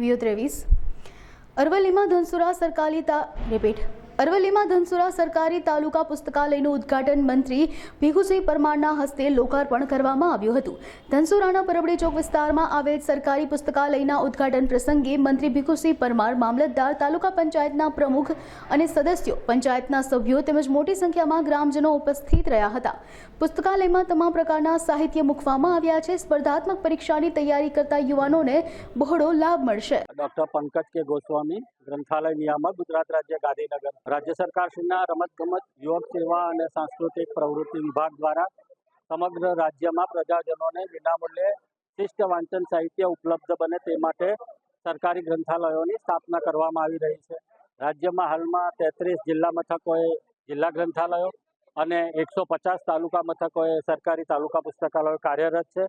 View ત્રેવીસ. અરવલ્લીમાં ધનસુરા સરકારી repeat. અરવલ્લીમાં Dhansura સરકારી તાલુકા પુસ્તકાલયનું ઉદ્ઘાટન મંત્રી ભીખુસિંહ પરમારના હસ્તે લોકાર્પણ કરવામાં આવ્યું હતું. ધનસુરાના પરબડી ચોક વિસ્તારમાં આવેલ સરકારી પુસ્તકાલયના ઉદ્ઘાટન પ્રસંગે મંત્રી ભીખુસિંહ પરમાર, મામલતદાર, તાલુકા પંચાયતના પ્રમુખ અને સદસ્યો, પંચાયતના સભ્યો તેમજ મોટી સંખ્યામાં ગ્રામજનો ઉપસ્થિત રહ્યા હતા. પુસ્તકાલયમાં તમામ પ્રકારના સાહિત્ય મૂકવામાં આવ્યા છે. સ્પર્ધાત્મક પરીક્ષાની તૈયારી કરતા યુવાનોને બહોળો લાભ મળશે. ડોક્ટર પંકજ કે ગોસ્વામી, ગ્રંથાલય નિયામક, ગુજરાત રાજ્ય ગાંધીનગર. રાજ્ય સરકારશ્રીના રમતગમત, યુવક સેવા અને સાંસ્કૃતિક પ્રવૃત્તિ વિભાગ દ્વારા સમગ્ર રાજ્યમાં પ્રજાજનોને વિનામૂલ્યે શિષ્ટ વાંચન સાહિત્ય ઉપલબ્ધ બને તે માટે સરકારી ગ્રંથાલયોની સ્થાપના કરવામાં આવી રહી છે. રાજ્યમાં હાલમાં તેત્રીસ જિલ્લા મથકોએ જિલ્લા ગ્રંથાલયો અને એકસો પચાસ તાલુકા મથકોએ સરકારી તાલુકા પુસ્તકાલયો કાર્યરત છે.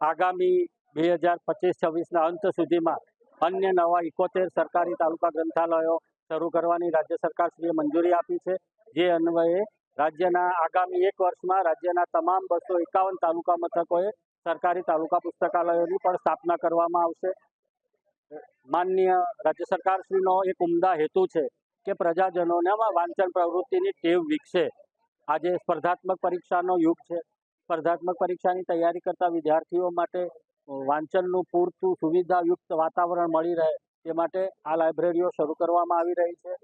આગામી બે હજાર પચીસ છવ્વીસના અંત સુધીમાં અન્ય નવા ઇકોતેર સરકારી તાલુકા ગ્રંથાલયો શરૂ કરવાની રાજ્ય સરકારશ્રીએ મંજૂરી આપી છે. જે અન્વયે રાજ્યના આગામી એક વર્ષમાં રાજ્યના તમામ બસો એકાવન તાલુકા મથકોએ સરકારી તાલુકા પુસ્તકાલયોની પણ સ્થાપના કરવામાં આવશે. માનનીય રાજ્ય સરકારશ્રીનો એક ઉમદા હેતુ છે કે પ્રજાજનોનામાં વાંચન પ્રવૃત્તિની ટેવ વિકસે. આજે સ્પર્ધાત્મક પરીક્ષાનો યુગ છે. સ્પર્ધાત્મક પરીક્ષાની તૈયારી કરતા વિદ્યાર્થીઓ માટે વાંચનનું પૂરતું સુવિધાયુક્ત વાતાવરણ મળી રહે. તે માટે આ લાઇબ્રેરીઓ શરૂ કરવામાં આવી રહી છે.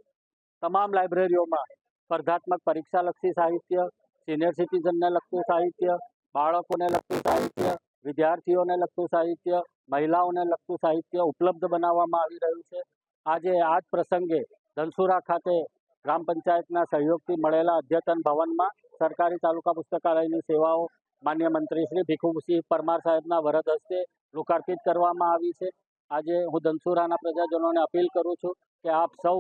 તમામ લાઇબ્રેરીઓમાં સ્પર્ધાત્મક પરીક્ષાલક્ષી સાહિત્ય, સિનિયર સિટીઝનને લગતું સાહિત્ય, બાળકોને લગતું સાહિત્ય, વિદ્યાર્થીઓને લગતું સાહિત્ય, મહિલાઓને લગતું સાહિત્ય ઉપલબ્ધ બનાવવામાં આવી રહ્યું છે. આજે આ જ પ્રસંગે ધનસુરા ખાતે ગ્રામ પંચાયતના સહયોગથી મળેલા અદ્યતન ભવનમાં સરકારી તાલુકા પુસ્તકાલયની સેવાઓ માન્ય મંત્રી શ્રી ભીખુસિંહ પરમાર સાહેબના વરદ હસ્તે લોકાર્પિત કરવામાં આવી છે. આજે હું ધનસુરાના પ્રજાજનોને અપીલ કરું છું કે આપ સૌ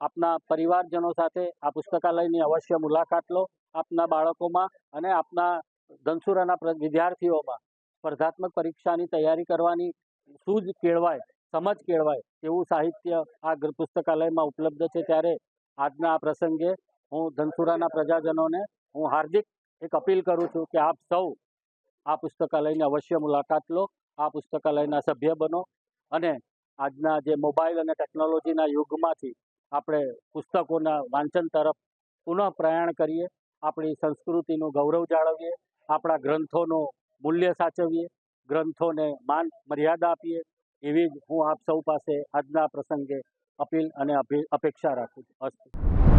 આપના પરિવારજનો સાથે આ પુસ્તકાલયની અવશ્ય મુલાકાત લો, આપના બાળકોમાં અને આપના ધનસુરાના વિદ્યાર્થીઓમાં સ્પર્ધાત્મક પરીક્ષાની તૈયારી કરવાની સૂઝ કેળવાય, સમજ કેળવાય એવું સાહિત્ય આ પુસ્તકાલયમાં ઉપલબ્ધ છે. ત્યારે આજના આ પ્રસંગે હું ધનસુરાના પ્રજાજનોને હું હાર્દિક એક અપીલ કરું છું કે આપ સૌ આ પુસ્તકાલયની અવશ્ય મુલાકાત લો, આ પુસ્તકાલયના સભ્ય બનો અને આજના જે મોબાઈલ અને ટેકનોલોજીના યુગમાંથી આપણે પુસ્તકોના વાંચન તરફ પુનઃ પ્રયાણ કરીએ, આપણી સંસ્કૃતિનું ગૌરવ જાળવીએ, આપણા ગ્રંથોનું મૂલ્ય સાચવીએ, ગ્રંથોને માન મર્યાદા આપીએ, એવી જ હું આપ સૌ પાસે આજના પ્રસંગે અપીલ અને અપેક્ષા રાખું છું. અસ્તુ.